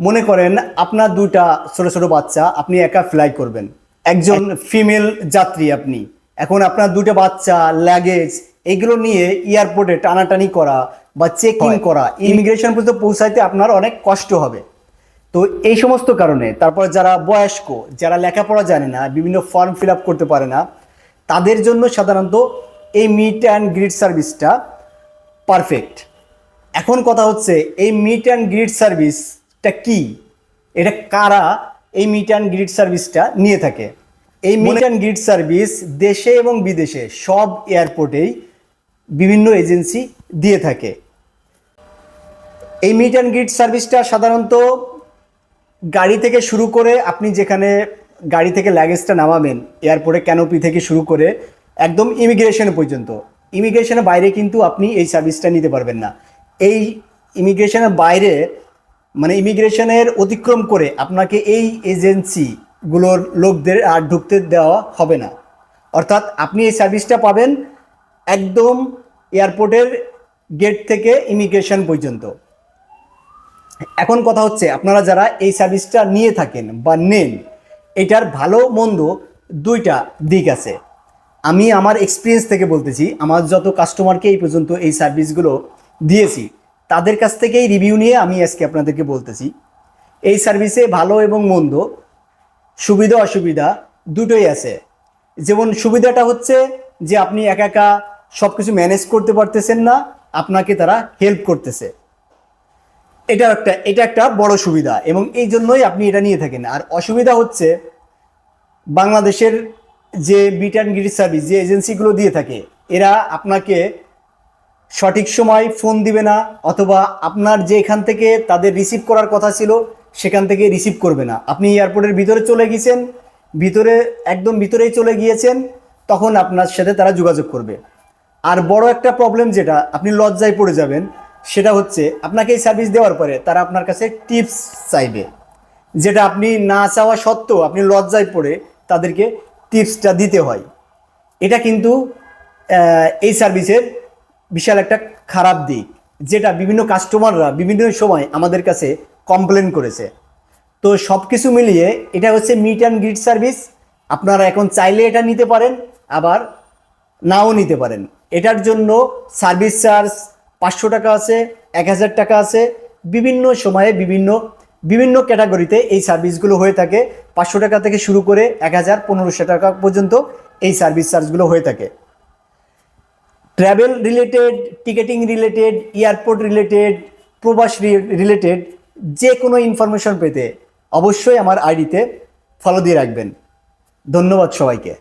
মনে করেন আপনার দুইটা ছোট ছোট বাচ্চা আপনি একা ফ্লাই করবেন। একজন ফিমেল যাত্রী আপনি। এখন আপনার দুটো বাচ্চা লাগেজ এগুলো নিয়ে এয়ারপোর্টে টানাটানি করা বা চেকিং করা ইমিগ্রেশন পর্যন্ত পৌঁছাইতে আপনার অনেক কষ্ট হবে। তো এই সমস্ত কারণে তারপর যারা বয়স্ক যারা লেখাপড়া জানে না বিভিন্ন ফর্ম ফিল আপ করতে পারে না তাদের জন্য সাধারণত এই মিট অ্যান্ড গ্রিড সার্ভিসটা পারফেক্ট এখন কথা হচ্ছে এই মিট অ্যান্ড গ্রিড সার্ভিসটা কি? এটা কারা এই মিট অ্যান্ড গ্রিড সার্ভিসটা নিয়ে থাকে? এই মিট অ্যান্ড গ্রিড সার্ভিস দেশে এবং বিদেশে সব এয়ারপোর্টেই বিভিন্ন এজেন্সি দিয়ে থাকে। এই মিট অ্যান্ড গ্রিড সার্ভিসটা সাধারণত গাড়ি থেকে শুরু করে আপনি যেখানে গাড়ি থেকে লাগেজটা নামাবেন এয়ারপোর্টে ক্যানোপি থেকে শুরু করে একদম ইমিগ্রেশন পর্যন্ত। ইমিগ্রেশনের বাইরে কিন্তু আপনি এই সার্ভিসটা নিতে পারবেন না। এই ইমিগ্রেশনের বাইরে মানে ইমিগ্রেশনের অতিক্রম করে আপনাকে এই এজেন্সিগুলোর লোকদের আর ঢুকতে দেওয়া হবে না। অর্থাৎ আপনি এই সার্ভিসটা পাবেন একদম এয়ারপোর্টের গেট থেকে ইমিগ্রেশন পর্যন্ত। এখন কথা হচ্ছে, আপনারা যারা এই সার্ভিসটা নিয়ে থাকেন বা নেন, এটার ভালো মন্দ দুইটা দিক আছে। আমি আমার এক্সপিরিয়েন্স থেকে বলতেছি, আমার যত কাস্টমারকে এই পর্যন্ত এই সার্ভিসগুলো দিয়েছি তাদের কাছ থেকেই রিভিউ নিয়ে আমি আজকে আপনাদেরকে বলতেছি। এই সার্ভিসে ভালো এবং মন্দ, সুবিধা, অসুবিধা দুটোই আছে। যেমন সুবিধাটা হচ্ছে যে আপনি একা একা সব কিছু ম্যানেজ করতে পারতেছেন না, আপনাকে তারা হেল্প করতেছে। এটা একটা এটা একটা বড় সুবিধা এবং এই জন্যই আপনি এটা নিয়ে থাকেন। আর অসুবিধা হচ্ছে বাংলাদেশের যে বিট অ্যান্ড গ্রিড সার্ভিস যে এজেন্সিগুলো দিয়ে থাকে, এরা আপনাকে সঠিক সময় ফোন দিবে না অথবা আপনার যে এখান থেকে তাদের রিসিভ করার কথা ছিল, সেখান থেকে রিসিভ করবে না। আপনি এয়ারপোর্টের ভিতরে চলে গিয়েছেন, ভিতরে, একদম ভিতরেই চলে গিয়েছেন, তখন আপনার সাথে তারা যোগাযোগ করবে। আর বড় একটা প্রবলেম যেটা, আপনি লজ্জায় পড়ে যাবেন, সেটা হচ্ছে আপনাকে এই সার্ভিস দেওয়ার পরে তারা আপনার কাছে টিপস চাইবে। যেটা আপনি না চাওয়া সত্ত্বেও আপনি লজ্জায় পড়ে তাদেরকে টিপসটা দিতে হয়। এটা কিন্তু এই সার্ভিসের বিশাল একটা খারাপ দিক, যেটা বিভিন্ন কাস্টমাররা বিভিন্ন সময় আমাদের কাছে কমপ্লেন করেছে। তো সব কিছু মিলিয়ে এটা হচ্ছে মিট অ্যান্ড গ্রিড সার্ভিস আপনারা এখন চাইলে এটা নিতে পারেন, আবার নাও নিতে পারেন। এটার জন্য সার্ভিস চার্জ পাঁচশো টাকা আছে, এক হাজার টাকা আছে। বিভিন্ন সময়ে বিভিন্ন বিভিন্ন ক্যাটাগরিতে এই সার্ভিসগুলো হয়ে থাকে। পাঁচশো টাকা থেকে শুরু করে এক হাজার পনেরোশো টাকা পর্যন্ত এই সার্ভিস চার্জগুলো হয়ে থাকে। Travel related ticketing related airport related প্রবাস রিলেটেড যে কোনো ইনফরমেশন পেতে অবশ্যই আমার আইডিতে ফলো দিয়ে রাখবেন। ধন্যবাদ সবাইকে।